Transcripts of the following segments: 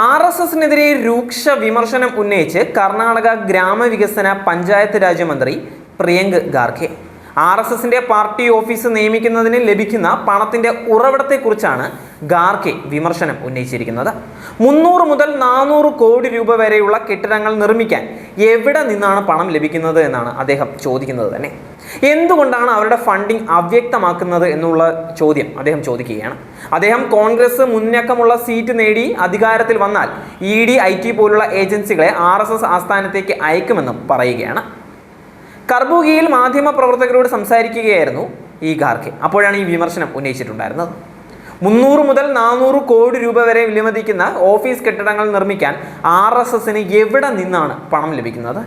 R S എസിനെതിരെ രൂക്ഷ വിമർശനം ഉന്നയിച്ച് കർണാടക ഗ്രാമവികസന പഞ്ചായത്ത് രാജ്യമന്ത്രി പ്രിയങ്ക് ഗാർഖെ. ആർ എസ് എസിന്റെ പാർട്ടി ഓഫീസ് നിയമിക്കുന്നതിന് ലഭിക്കുന്ന പണത്തിന്റെ ഉറവിടത്തെക്കുറിച്ചാണ് ഗാർഖെ വിമർശനം ഉന്നയിച്ചിരിക്കുന്നത്. മുന്നൂറ് മുതൽ നാനൂറ് കോടി രൂപ വരെയുള്ള കെട്ടിടങ്ങൾ നിർമ്മിക്കാൻ എവിടെ നിന്നാണ് പണം ലഭിക്കുന്നത് എന്നാണ് അദ്ദേഹം ചോദിക്കുന്നത് തന്നെ. എന്തുകൊണ്ടാണ് അവരുടെ ഫണ്ടിംഗ് അവ്യക്തമാക്കുന്നത് എന്നുള്ള ചോദ്യം അദ്ദേഹം ചോദിക്കുകയാണ്. അദ്ദേഹം കോൺഗ്രസ് മുന്നക്കമുള്ള സീറ്റ് നേടി അധികാരത്തിൽ വന്നാൽ ഇ ഡി ഐ ടി പോലുള്ള ഏജൻസികളെ ആർ എസ് എസ് ആസ്ഥാനത്തേക്ക് അയക്കുമെന്നും പറയുകയാണ്. കർബൂഗിയിൽ മാധ്യമ പ്രവർത്തകരോട് സംസാരിക്കുകയായിരുന്നു ഈ ഖാർഖെ അപ്പോഴാണ് ഈ വിമർശനം ഉന്നയിച്ചിട്ടുണ്ടായിരുന്നത്. മുന്നൂറ് മുതൽ നാനൂറ് കോടി രൂപ വരെ വിലമതിക്കുന്ന ഓഫീസ് കെട്ടിടങ്ങൾ നിർമ്മിക്കാൻ ആർ എസ് എസിന് എവിടെ നിന്നാണ് പണം ലഭിക്കുന്നത്?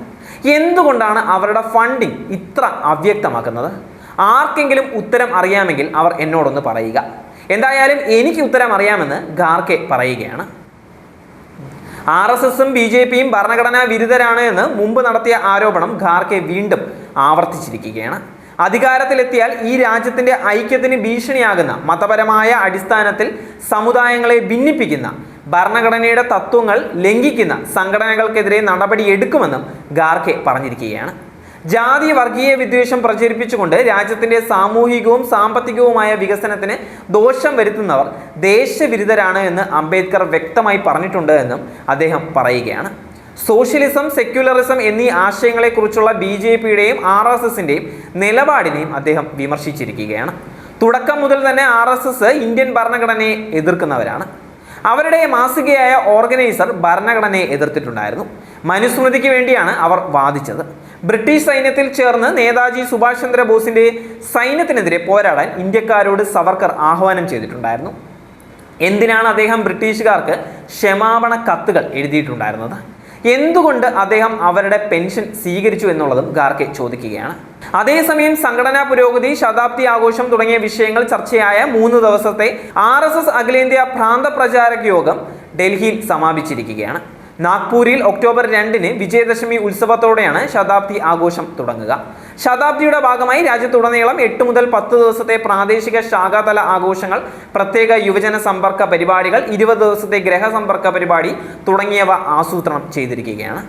എന്തുകൊണ്ടാണ് അവരുടെ ഫണ്ടിങ് ഇത്ര അവ്യക്തമാക്കുന്നത്? ആർക്കെങ്കിലും ഉത്തരം അറിയാമെങ്കിൽ അവർ എന്നോടൊന്ന് പറയുക. എന്തായാലും എനിക്ക് ഉത്തരം അറിയാമെന്ന് ഖാർക്കെ പറയുകയാണ്. ആർ എസ് എസും ബി ജെ പിയും ഭരണഘടനാ വിരുദ്ധരാണ് എന്ന് മുമ്പ് നടത്തിയ ആരോപണം ഖാർക്കെ വീണ്ടും ആവർത്തിച്ചിരിക്കുകയാണ്. അധികാരത്തിലെത്തിയാൽ ഈ രാജ്യത്തിന്റെ ഐക്യത്തിന് ഭീഷണിയാകുന്ന മതപരമായ അടിസ്ഥാനത്തിൽ സമുദായങ്ങളെ ഭിന്നിപ്പിക്കുന്ന ഭരണഘടനയുടെ തത്വങ്ങൾ ലംഘിക്കുന്ന സംഘടനകൾക്കെതിരെ നടപടിയെടുക്കുമെന്നും ഗാർഖെ പറഞ്ഞിരിക്കുകയാണ്. ജാതി വർഗീയ വിദ്വേഷം പ്രചരിപ്പിച്ചുകൊണ്ട് രാജ്യത്തിന്റെ സാമൂഹികവും സാമ്പത്തികവുമായ വികസനത്തിന് ദോഷം വരുത്തുന്നവർ ദേശവിരുദ്ധരാണ് എന്ന് അംബേദ്കർ വ്യക്തമായി പറഞ്ഞിട്ടുണ്ട് എന്നും അദ്ദേഹം പറയുകയാണ്. സോഷ്യലിസം സെക്യുലറിസം എന്നീ ആശയങ്ങളെക്കുറിച്ചുള്ള ബി ജെ പിയുടെയും ആർ എസ് എസിന്റെയും നിലപാടിനെയും അദ്ദേഹം വിമർശിച്ചിരിക്കുകയാണ്. തുടക്കം മുതൽ തന്നെ ആർ എസ് എസ് ഇന്ത്യൻ ഭരണഘടനയെ എതിർക്കുന്നവരാണ്. അവരുടെ മാസികയായ ഓർഗനൈസർ ഭരണഘടനയെ എതിർത്തിട്ടുണ്ടായിരുന്നു. മനുസ്മൃതിക്ക് വേണ്ടിയാണ് അവർ വാദിച്ചത്. ബ്രിട്ടീഷ് സൈന്യത്തിൽ ചേർന്ന് നേതാജി സുഭാഷ് ചന്ദ്രബോസിന്റെ സൈന്യത്തിനെതിരെ പോരാടാൻ ഇന്ത്യക്കാരോട് സവർക്കർ ആഹ്വാനം ചെയ്തിട്ടുണ്ടായിരുന്നു. എന്തിനാണ് അദ്ദേഹം ബ്രിട്ടീഷുകാർക്ക് ക്ഷമാപണ കത്തുകൾ എഴുതിയിട്ടുണ്ടായിരുന്നത്? എന്തുകൊണ്ട് അദ്ദേഹം അവരുടെ പെൻഷൻ സ്വീകരിച്ചു എന്നുള്ളതും ഗാർക്കെ ചോദിക്കുകയാണ്. അതേസമയം സംഘടനാ പുരോഗതി ശതാബ്ദി ആഘോഷം തുടങ്ങിയ വിഷയങ്ങൾ ചർച്ചയായ മൂന്ന് ദിവസത്തെ ആർ അഖിലേന്ത്യാ ഭ്രാന്ത പ്രചാരക യോഗം ഡൽഹിയിൽ സമാപിച്ചിരിക്കുകയാണ്. നാഗ്പൂരിൽ ഒക്ടോബർ രണ്ടിന് വിജയദശമി ഉത്സവത്തോടെയാണ് ശതാബ്ദി ആഘോഷം തുടങ്ങുക. ശതാബ്ദിയുടെ ഭാഗമായി രാജ്യത്തുടനീളം എട്ട് മുതൽ പത്ത് ദിവസത്തെ പ്രാദേശിക ശാഖാതല ആഘോഷങ്ങൾ പ്രത്യേക യുവജന സമ്പർക്ക പരിപാടികൾ ഇരുപത് ദിവസത്തെ ഗ്രഹസമ്പർക്ക പരിപാടി തുടങ്ങിയവ ആസൂത്രണം ചെയ്തിരിക്കുകയാണ്.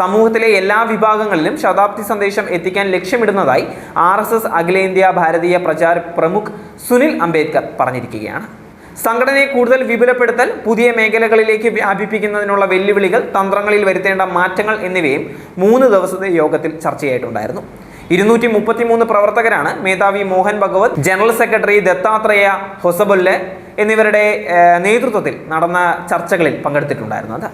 സമൂഹത്തിലെ എല്ലാ വിഭാഗങ്ങളിലും ശതാബ്ദി സന്ദേശം എത്തിക്കാൻ ലക്ഷ്യമിടുന്നതായി ആർ എസ് എസ് അഖിലേന്ത്യാ ഭാരതീയ പ്രചാര പ്രമുഖ് സുനിൽ അംബേദ്കർ പറഞ്ഞിരിക്കുകയാണ്. സംഘടനയെ കൂടുതൽ വിപുലപ്പെടുത്തൽ പുതിയ മേഖലകളിലേക്ക് വ്യാപിപ്പിക്കുന്നതിനുള്ള വെല്ലുവിളികൾ തന്ത്രങ്ങളിൽ വരുത്തേണ്ട മാറ്റങ്ങൾ എന്നിവയും മൂന്ന് ദിവസത്തെ യോഗത്തിൽ ചർച്ചയായിട്ടുണ്ടായിരുന്നു. ഇരുന്നൂറ്റി മുപ്പത്തിമൂന്ന് പ്രവർത്തകരാണ് മേധാവി മോഹൻ ഭഗവത് ജനറൽ സെക്രട്ടറി ദത്താത്രേയ ഹൊസബുല്ലെ എന്നിവരുടെ നേതൃത്വത്തിൽ നടന്ന ചർച്ചകളിൽ പങ്കെടുത്തിട്ടുണ്ടായിരുന്നത്.